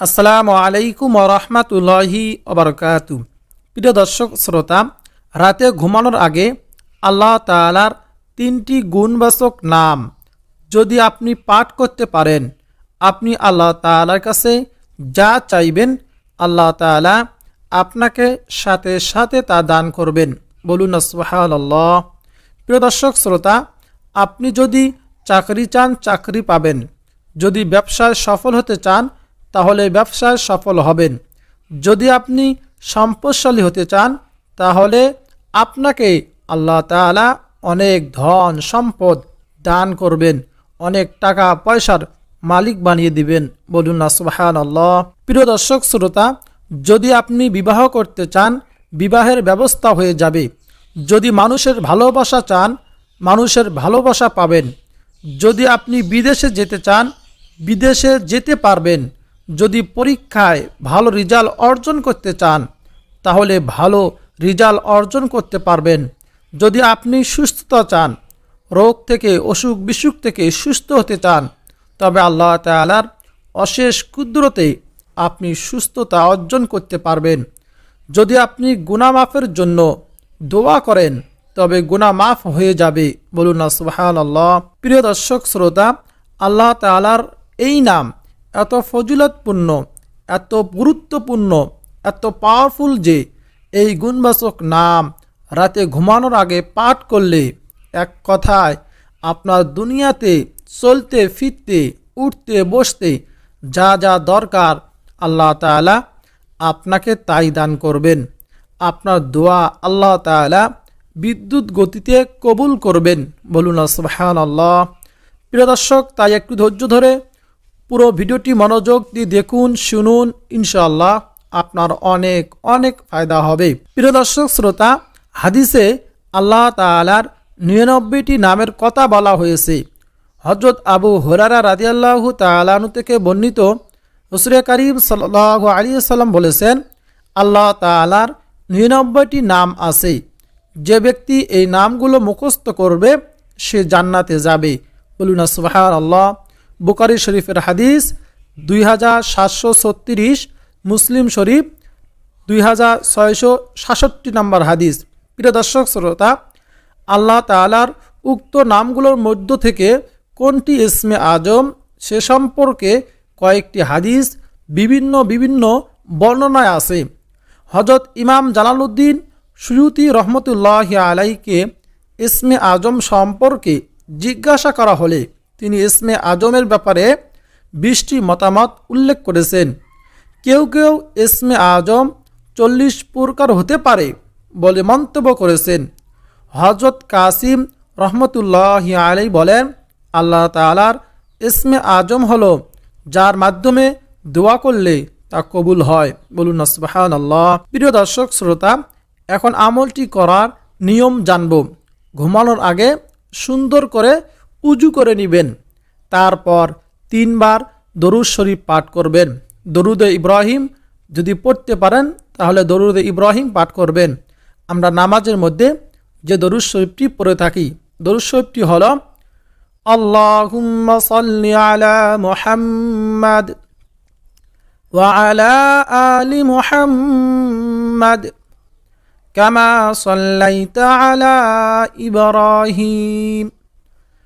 আসসালামু আলাইকুম রহমাতুল্লাহি ওবরকাতু প্রিয় দর্শক, শ্রোতা, রাতে ঘুমানোর আগে আল্লাহ তাআলার তিনটি গুণবাচক নাম যদি আপনি পাঠ করতে পারেন, আপনি আল্লাহ তাআলার কাছে যা চাইবেন, আল্লাহ তাআলা আপনাকে সাথে সাথে তা দান করবেন। বলুন সুবহানাল্লাহ। প্রিয় দর্শক, শ্রোতা, আপনি যদি চাকরি চান, চাকরি পাবেন। যদি ব্যবসায় সফল হতে চান তাহলে ব্যবসায় সফল হবেন। যদি আপনি সম্পদশালী হতে চান, তাহলে আপনাকে আল্লাহ তাআলা অনেক ধন সম্পদ দান করবেন, অনেক টাকা পয়সার মালিক বানিয়ে দিবেন। বলুন না সুবাহান আল্লাহ প্রিয় দর্শক, শ্রোতা, যদি আপনি বিবাহ করতে চান, বিবাহের ব্যবস্থা হয়ে যাবে। যদি মানুষের ভালোবাসা চান, মানুষের ভালোবাসা পাবেন। যদি আপনি বিদেশে যেতে চান, বিদেশে যেতে পারবেন। যদি পরীক্ষায় ভালো রেজাল্ট অর্জন করতে চান, তাহলে ভালো রেজাল্ট অর্জন করতে পারবেন। যদি আপনি সুস্থতা চান, রোগ থেকে, অসুখ বিসুখ থেকে সুস্থ হতে চান, তবে আল্লাহ তালার অশেষ ক্ষুদ্রতে আপনি সুস্থতা অর্জন করতে পারবেন। যদি আপনি গুনামাফের জন্য দোয়া করেন, তবে গুনাহ মাফ হয়ে যাবে। বলুন না আল্লাহ প্রিয় দর্শক, শ্রোতা, আল্লাহ তালার এই নাম এত ফজিলতপূর্ণ, এত গুরুত্বপূর্ণ, এত পাওয়ারফুল যে এই গুণবাচক নাম রাতে ঘুমানোর আগে পাঠ করলে এক কথায় আপনার দুনিয়াতে চলতে, ফিরতে, উঠতে, বসতে যা যা দরকার আল্লাহ তাআলা আপনাকে তাই দান করবেন। আপনার দোয়া আল্লাহ তাআলা বিদ্যুৎ গতিতে কবুল করবেন। বলুন সুবহান আল্লাহ প্রিয় দর্শক, তাই একটু ধৈর্য ধরে পুরো ভিডিওটি মনোযোগ দিয়ে দেখুন, শুনুন ইনশাল্লাহ আপনার অনেক অনেক ফায়দা হবে। প্রিয় দর্শক, শ্রোতা, হাদিসে আল্লাহ তাআলার নিরানব্বইটি নামের কথা বলা হয়েছে। হজরত আবু হরারা রাদিয়াল্লাহু তালানু থেকে বর্ণিত রসুরে করিম সাল্লাহ আলী সাল্লাম বলেছেন, আল্লাহ তালার নিরানব্বইটি নাম আছে। যে ব্যক্তি এই নামগুলো মুখস্থ করবে, সে জান্নাতে যাবে। বলুন সুবাহার আল্লাহ বুকারি শরীফের হাদিস দুই হাজার সাতশো ছত্রিশ, মুসলিম শরীফ দুই হাজার ছয়শো সাতষট্টি নম্বর হাদিস। প্রিয় দর্শক, শ্রোতা, আল্লাহ তালার উক্ত নামগুলোর মধ্য থেকে কোনটি ইসমে আজম, সে সম্পর্কে কয়েকটি হাদিস বিভিন্ন বিভিন্ন বর্ণনায় আছে। হজরত ইমাম জালালউদ্দিন সুয়ুতি রহমতুল্লাহ আলাইকে ইসমে আজম সম্পর্কে জিজ্ঞাসা করা হলে তিনি ইসমে আজমের ব্যাপারে বিশটি মতামত উল্লেখ করেছেন। কেউ কেউ ইসমে আজম চল্লিশ প্রকার হতে পারে বলে মন্তব্য করেছেন। হজরত কাসিম রহমতুল্লাহ আলাই বলেন, আল্লাহ তালার ইসমে আজম হল যার মাধ্যমে দোয়া করলে তা কবুল হয়। বলুন আসবাহান আল্লাহ প্রিয় দর্শক, শ্রোতা, এখন আমলটি করার নিয়ম জানব। ঘুমানোর আগে সুন্দর করে উজু করে নেবেন তারপর তিনবার দরুদ শরীফ পাঠ করবেন দরুদে ইব্রাহিম যদি পড়তে পারেন তাহলে দরুদে ইব্রাহিম পাঠ করবেন আমরা নামাজের মধ্যে যে দরুদ শরীফটি পড়ে থাকি দরুদ শরীফটি হল আল্লাহুম্মা সাল্লি আলা মুহাম্মাদ وعلى آل محمد كما صليت على إبراهيم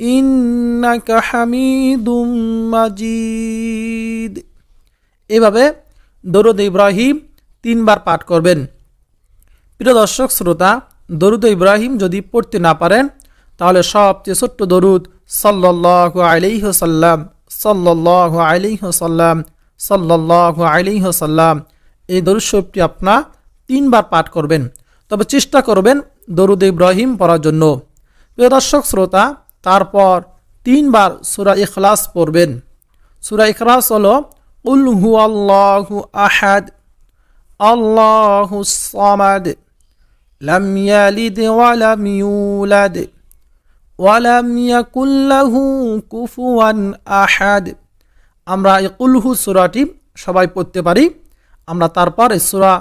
ইন্নাকা হামিদুম মাজিদ। এভাবে দরুদ ইব্রাহিম তিনবার পাঠ করবেন। প্রিয় দর্শক, শ্রোতা, দরুদ ইব্রাহিম যদি পড়তে না পারেন, তাহলে সবচেয়ে ছোট্ট দরুদ সাল্লাহ আলিহসাল্লাম সাল্লাহ আলিহসাল্লাম সাল্লাহ আলিহসাল্লাম এই দরুদ আপনার তিনবার পাঠ করবেন। তবে চেষ্টা করবেন দরুদ ইব্রাহিম পড়ার জন্য। প্রিয় দর্শক, শ্রোতা তারপর তিনবার সুরা ইখলাস পড়বেন। সুরা ইখলাস হল উলহু আল্লাহু আহাদ, আল্লাহু সামাদ, লাম ইয়ালিদ ওয়া লাম ইউলাদ, ওয়া লাম ইয়াকুল লাহু কুফুয়ান আহাদ। আমরা এই কুলহু সূরাটি সবাই পড়তে পারি। আমরা তারপর সুরা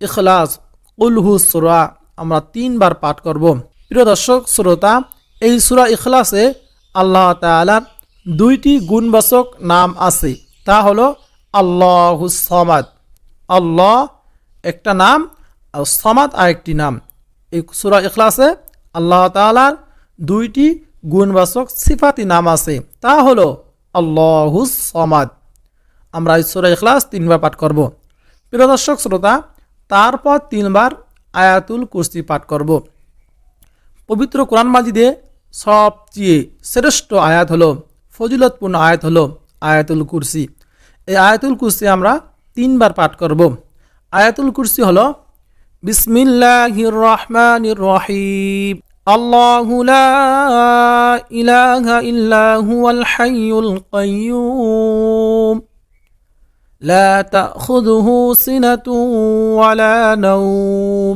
ইখলাস কুলহু সূরা আমরা তিনবার পাঠ করব। প্রিয় দর্শক, শ্রোতা এই সুরা ইখলাসে আল্লাহ তাআলার দুইটি গুণবাচক নাম আছে। তা হলো আল্লাহু সমাদ। আল্লাহ একটা নাম আর সমাদ আরেকটি নাম। এই সুরা ইখলাসে আল্লাহ তাআলার দুইটি গুণবাচক সিফাতি নাম আছে। তা হলো আল্লাহু সমাদ। আমরা এই সুরা ইখলাস তিনবার পাঠ করব। প্রিয় দর্শক, শ্রোতা, তারপর তিনবার আয়াতুল কুস্তি পাঠ করব। পবিত্র কোরআন মাজিদে সবচেয়ে শ্রেষ্ঠ আয়াত হলো ফজিলতপূর্ণ আয়াত হলো আয়াতুল কুরসি এই আয়াতুল কুরসি আমরা তিনবার পাঠ করব আয়াতুল কুরসি হলো বিসমিল্লাহির রহমানির রহিম আল্লাহু লা ইলাহা ইল্লা হুয়াল হাইয়ুল কাইয়্যুম لا تأخذه سنة ولا نوم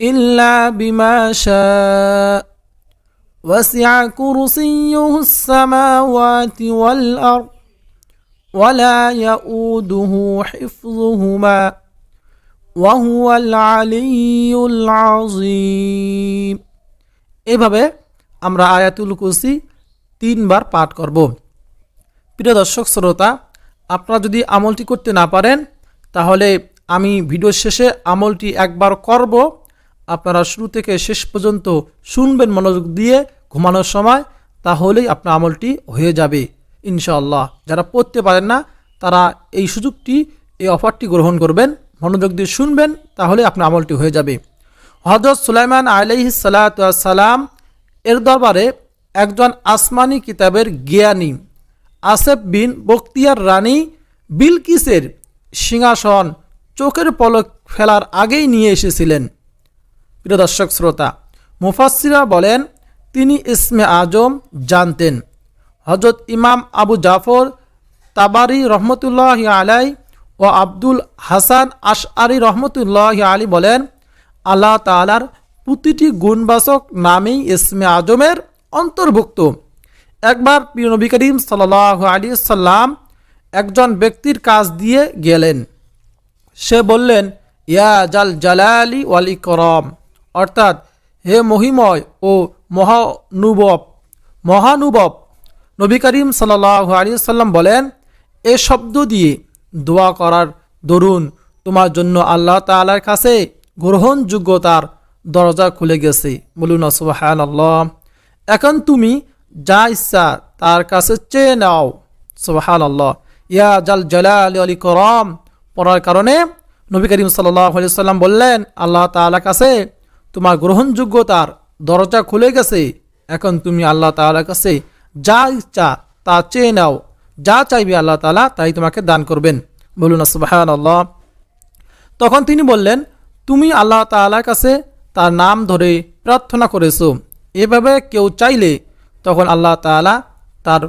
إلا بما شاء وسع كرسيه السماوات والأرض ولا يؤوده حفظهما وهو العلي العظيم এভাবে আমরা আয়াতুল কুরসি তিনবার পাঠ করব প্রিয় দর্শক শ্রোতা আপনারা যদি আমলটি করতে না পারেন তাহলে আমি ভিডিও শেষে আমলটি একবার করব আপনারা শুরু থেকে শেষ পর্যন্ত শুনবেন মনোযোগ দিয়ে ঘুমানোর সময়, তাহলেই আপনার আমলটি হয়ে যাবে, ইনশাআল্লাহ। যারা পড়তে পারেন না, তারা এই সুযোগটি, এই অফারটি গ্রহণ করবেন, মনোযোগ দিয়ে শুনবেন, তাহলে আপনার আমলটি হয়ে যাবে। হজরত সুলাইমান আলাইহি সালাম এর দরবারে একজন আসমানি কিতাবের জ্ঞানী, আসেফ বিন বক্তিয়ার রানী বিলকিসের সিংহাসন চোখের পলক ফেলার আগেই নিয়ে এসেছিলেন। প্রিয় দর্শক শ্রোতা মুফাসিরা বলেন, তিনি ইসমে আজম জানতেন। হজরত ইমাম আবু জাফর তাবারি রহমতুল্লাহ আলাই ও আব্দুল হাসান আশআরি রহমতুল্লাহ আলী বলেন, আল্লাহ তালার প্রতিটি গুণবাচক নামেই ইসমে আজমের অন্তর্ভুক্ত। একবার প্রিয় নবী করিম সাল্লাহ আলী সাল্লাম একজন ব্যক্তির কাজ দিয়ে গেলেন। সে বললেন, ইয়া জাল জালালি ওয়াল ইকরম। অর্থাৎ, হে মহিময় ও মহানুবব মহানুবব নবী করিম সাল্লাহ আলী সাল্লাম বলেন, এ শব্দ দিয়ে দোয়া করার দরুন তোমার জন্য আল্লাহ তালার কাছে গ্রহণযোগ্যতার দরজা খুলে গেছে। বলুন সুবাহান আল্লাহ এখন তুমি যা ইচ্ছা তার কাছে চেয়ে নাও। সুবাহান আল্লাহ ইয়া জাল জালাল আলী করম পড়ার কারণে নবী করিম সাল্লাহ সাল্লাম বললেন, আল্লাহ তালার কাছে তোমার গ্রহণযোগ্যতার দরজা খুলে গেছে, এখন তুমি আল্লাহ তালার কাছে যা ইচ্ছা তা চেয়ে নাও। যা চাইবে আল্লাহ তালা তাই তোমাকে দান করবেন। বলুন সুবাহান আল্লাহ তখন তিনি বললেন, তুমি আল্লাহ তালার কাছে তার নাম ধরে প্রার্থনা করেছ। এভাবে কেউ চাইলে তখন আল্লাহ তালা তার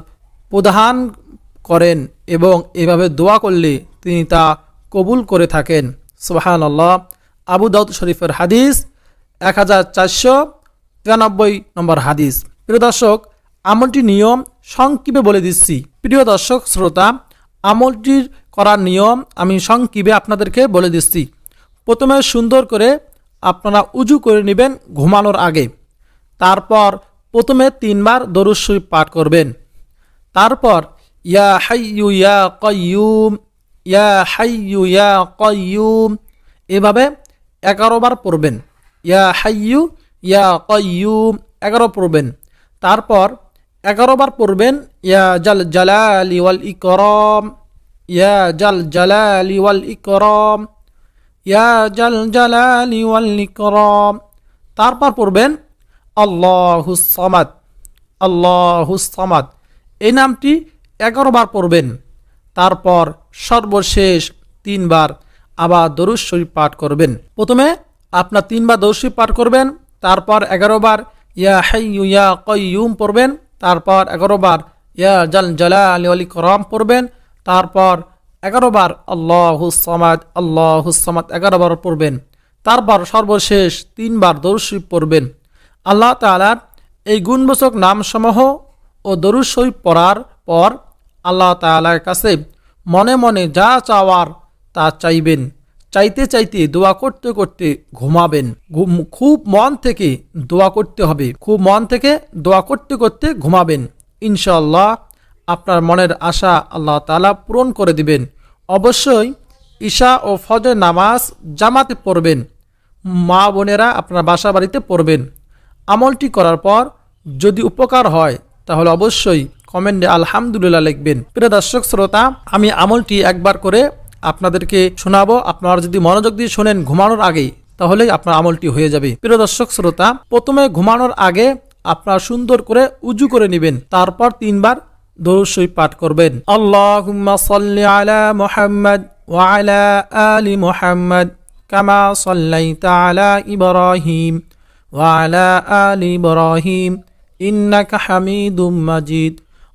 প্রধান করেন এবং এভাবে দোয়া করলে তিনি তা কবুল করে থাকেন। সুবাহান আল্লাহ আবু দাউদ শরীফের হাদিস এক হাজার চারশো তিরানব্বই নম্বর হাদিস। প্রিয় দর্শক আমলটি নিয়ম সংক্ষেপে বলে দিচ্ছি। প্রিয় দর্শক, শ্রোতা, আমলটির করার নিয়ম আমি সংক্ষেপে আপনাদেরকে বলে দিচ্ছি। প্রথমে সুন্দর করে আপনারা উজু করে নেবেন ঘুমানোর আগে। তারপর প্রথমে তিনবার দরুদ পাঠ করবেন। তারপর, ইয়া হাইয়ু ইয়া কয়ুম ইয়া হাইয়ু ইয়া কয়ুম এভাবে এগারো বার পড়বেন। ইয়া হাইয়ু, ইয়া কয়ুম এগারো পড়বেন। তারপর এগারো বার পড়বেন, ইয়া জাল জালালি ওয়াল ইকরম, ইয়া জাল জালালি ওয়াল ইকরম, ইয়া জাল জালালি ওয়াল ইকরম। তারপর পড়বেন আল্লাহুস সামাদ আল্লাহুস সামাদ। এই নামটি এগারো বার পড়বেন। তারপর সর্বশেষ তিনবার আবার দরুদ শরীফ পাঠ করবেন। প্রথমে আপনার তিনবার দরুদ পাঠ করবেন, তারপর এগারো বার ইয়া হাইয়ু ইয়া কয়ুম পড়বেন, তারপর এগারো বার ইয়া জাল জালা আলী আলী করম পড়বেন, তারপর এগারো বার আল্লাহ সমাদ আল্লাহ সমাদ এগারো বার পড়বেন, তারপর সর্বশেষ তিনবার দরুদ পড়বেন। আল্লাহ তালার এই গুণবাচক নামসমূহ ও দরুদ পড়ার পর আল্লাহ তালার কাছে মনে মনে যা চাওয়ার তা চাইবেন। চাইতে চাইতে দোয়া করতে করতে ঘুমাবেন। খুব মন থেকে দোয়া করতে হবে। খুব মন থেকে দোয়া করতে করতে ঘুমাবেন। ইনশাল্লাহ আপনার মনের আশা আল্লাহ তালা পূরণ করে দিবেন। অবশ্যই ঈশা ও ফজর নামাজ জামাতে পড়বেন। মা বোনেরা আপনার বাসা বাড়িতে পড়বেন। আমলটি করার পর যদি উপকার হয় তাহলে অবশ্যই কমেন্টে আলহামদুলিল্লাহ লিখবেন। প্রিয় দর্শক, শ্রোতা, আমি আমলটি একবার করে আপনাদেরকে শোনাবো। আপনারা যদি মনোযোগ দিয়ে শোনেন ঘুমানোর আগে তাহলে আপনার আমলটি হয়ে যাবে। প্রিয় দর্শক, শ্রোতা, প্রথমে ঘুমানোর আগে আপনার সুন্দর করে উজু করে নেবেন। তারপর তিনবার দরুদ পাঠ করবেন। আল্লাহুম্মা সাল্লি আলা মুহাম্মদ ওয়া আলা মুহাম্মদ কামা সাল্লাইতা আলা ইব্রাহিম ওয়া আলা আলি ইব্রাহিম ইন্নাকা হামিদুম মাজিদ।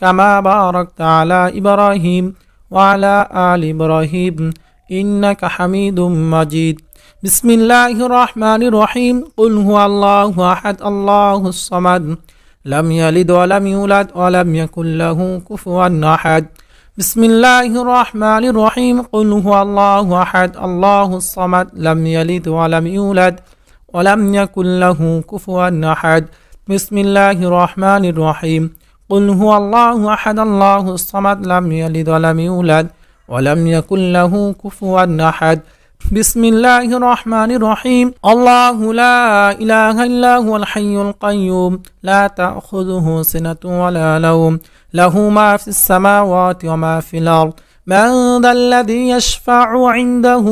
كما باركت على إبراهيم وعلى آل إبراهيم إنك حميد مجيد. بسم الله الرحمن الرحيم. قل هو الله أحد الله الصمد. لم يلد ولم يولد ولم يكن له كفوا أحد. بسم الله الرحمن الرحيم. قل هو الله أحد الله الصمد. لم يلد ولم يولد ولم يكن له كفوا أحد. بسم الله الرحمن الرحيم. قل هو الله أحد الله الصمد لم يلد ولم يولد ولم يكن له كفوا أحد. بسم الله الرحمن الرحيم. الله لا إله إلا هو الحي القيوم. لا تأخذه سنة ولا نوم. له ما في السماوات وما في الأرض. من ذا الذي يشفع عنده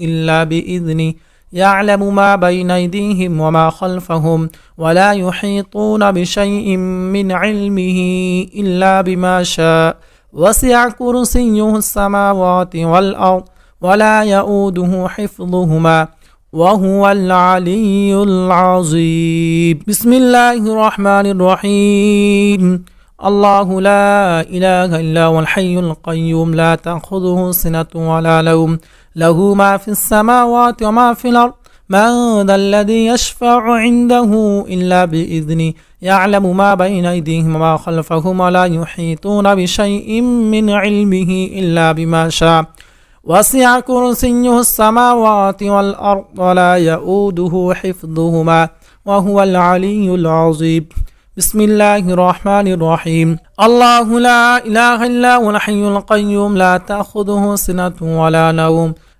إلا بإذنه. يعلم ما بين أيديهم وما خلفهم ولا يحيطون بشيء من علمه إلا بما شاء. وسع كرسيه السماوات والأرض ولا يؤوده حفظهما وهو العلي العظيم. بسم الله الرحمن الرحيم. الله لا إله إلا هو الحي القيوم. لا تأخذه سنة ولا نوم. له ما في السماوات وما في الأرض. من ذا الذي يشفع عنده إلا بإذنه. يعلم ما بين أيديهم وما خلفهم ولا يحيطون بشيء من علمه إلا بما شاء. وسع كرسيه السماوات والأرض ولا يؤوده حفظهما. وهو العلي العظيم. بسم الله الرحمن الرحيم. الله لا إله إلا هو الحي القيوم. لا تأخذه سنة ولا نوم.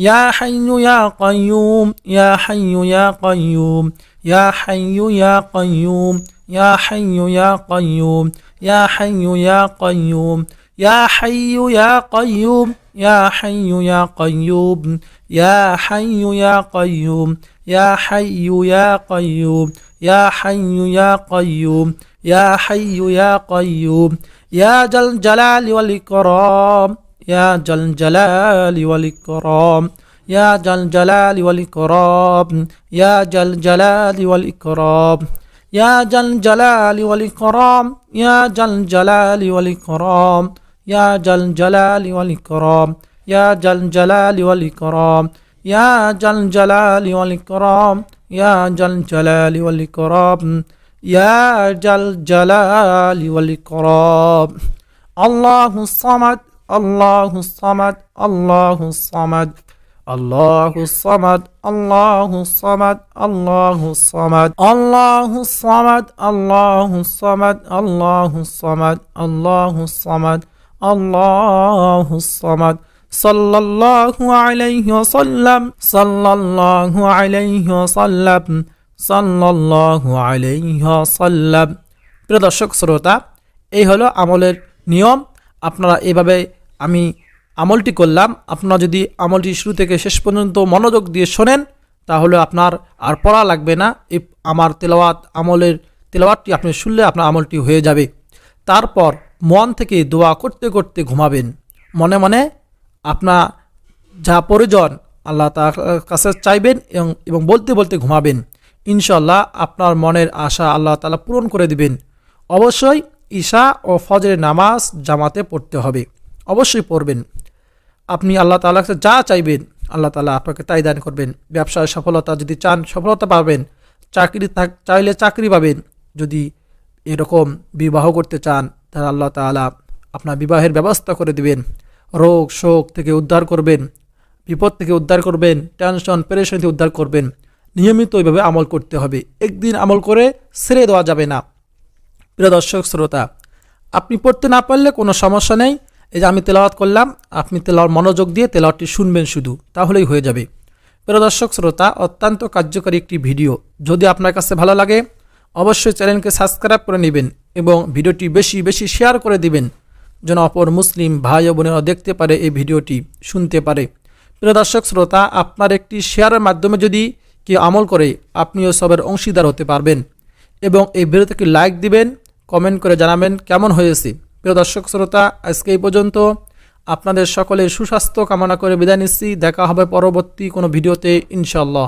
ইয়া হাইয়ু ইয়া কাইয়ুম ইয়া হাইয়ু ইয়া কাইয়ুম ইয়া হাইয়ু ইয়া কাইয়ুম ইয়া হাইয়ু ইয়া কাইয়ুম ইয়া হাইয়ু ইয়া কাইয়ুম ইয়া হাইয়ু ইয়া কাইয়ুম ইয়া হাইয়ু ইয়া কাইয়ুম ইয়া হাইয়ু ইয়া কাইয়ুম ইয়া হাইয়ু ইয়া কাইয়ুম ইয়া হাইয়ু ইয়া কাইয়ুম ইয়া হাইয়ু ইয়া কাইয়ুম ইয়া জাল জালালি ওয়াল ইকরাম ইয়া জাল জালালি ওয়াল ইকরাম ইয়া জাল জালালি ওয়াল ইকরাম ইয়া জাল জালালি ওয়াল ইকরাম ইয়া জাল জালালি ওয়াল ইকরাম ইয়া জাল জালালি ওয়াল ইকরাম ইয়া জাল জালালি ওয়াল ইকরাম ইয়া জাল জালালি ওয়াল ইকরাম ইয়া জাল জালালি ওয়াল ইকরাম ইয়া আল্লাহু সামাদ আল্লাহু সামাদ আল্লাহু সামাদ আল্লাহু সামাদ আল্লাহু সামাদ আল্লাহু সামাদ আল্লাহু সামাদ আল্লাহু সামাদ আল্লাহু সামাদ আল্লাহু সামাদ। সাল্লাল্লাহু আলাইহি ওয়াসাল্লাম, সাল্লাল্লাহু আলাইহি ওয়াসাল্লাম, সাল্লাল্লাহু আলাইহি ওয়াসাল্লাম। প্রিয় দর্শক, শ্রোতা, এই হলো আমলের নিয়ম। আপনারা এভাবে আমি আমলটি করলাম। আপনারা যদি আমলটি শুরু থেকে শেষ পর্যন্ত মনোযোগ দিয়ে শোনেন, তাহলে আপনার আর পড়া লাগবে না। এই আমার তেলাওয়াত আমলের তেলাওয়াতটি আপনি শুনলে আপনার আমলটি হয়ে যাবে। তারপর মন থেকে দোয়া করতে করতে ঘুমাবেন। মনে মনে আপনার যা প্রয়োজন আল্লাহ তার কাছে চাইবেন এবং এবং বলতে বলতে ঘুমাবেন। ইনশাল্লাহ আপনার মনের আশা আল্লাহ তালা পূরণ করে দিবেন। অবশ্যই ঈশা ও ফজরের নামাজ জামাতে পড়তে হবে। অবশ্যই পড়বেন। আপনি আল্লাহ তালার কাছে যা চাইবেন, আল্লাহ তালা আপনাকে তাই দান করবেন। ব্যবসায় সফলতা যদি চান, সফলতা পাবেন। চাকরি থাক- চাইলে চাকরি পাবেন। যদি এরকম বিবাহ করতে চান, তাহলে আল্লাহ তালা আপনার বিবাহের ব্যবস্থা করে দিবেন। রোগ, শোক থেকে উদ্ধার করবেন, বিপদ থেকে উদ্ধার করবেন টেনশন পেরেশন থেকে উদ্ধার করবেন। নিয়মিত এইভাবে আমল করতে হবে। একদিন আমল করে ছেড়ে দেওয়া যাবে না। প্রিয় দর্শক, শ্রোতা, আপনি পড়তে না পারলে কোনো সমস্যা নেই। এই যে আমি তেলাওয়াত করলাম, আপনি তেলাওয়ার মনোযোগ দিয়ে তেলাওয়াতটি শুনবেন শুধু, তাহলেই হয়ে যাবে। প্রিয় দর্শক, শ্রোতা, অত্যন্ত কার্যকরী একটি ভিডিও। যদি আপনার কাছে ভালো লাগে, অবশ্যই চ্যানেলকে সাবস্ক্রাইব করে নেবেন এবং ভিডিওটি বেশি বেশি শেয়ার করে দিবেন, যেন অপর মুসলিম ভাই ও বোনেরা দেখতে পারে এই ভিডিওটি, শুনতে পারে। প্রিয় দর্শক, শ্রোতা, আপনার একটি শেয়ারের মাধ্যমে যদি কেউ আমল করে, আপনিও সবের অংশীদার হতে পারবেন এবং এই ভিডিওতে লাইক দিবেন কমেন্ট করে জানাবেন কেমন হয়েছে। প্রিয় দর্শক শ্রোতা, আজকে এই পর্যন্ত আপনাদের সকলে সুস্বাস্থ্য কামনা করে বিদায় নিচ্ছি। দেখা হবে পরবর্তী কোনো ভিডিওতে ইনশাল্লাহ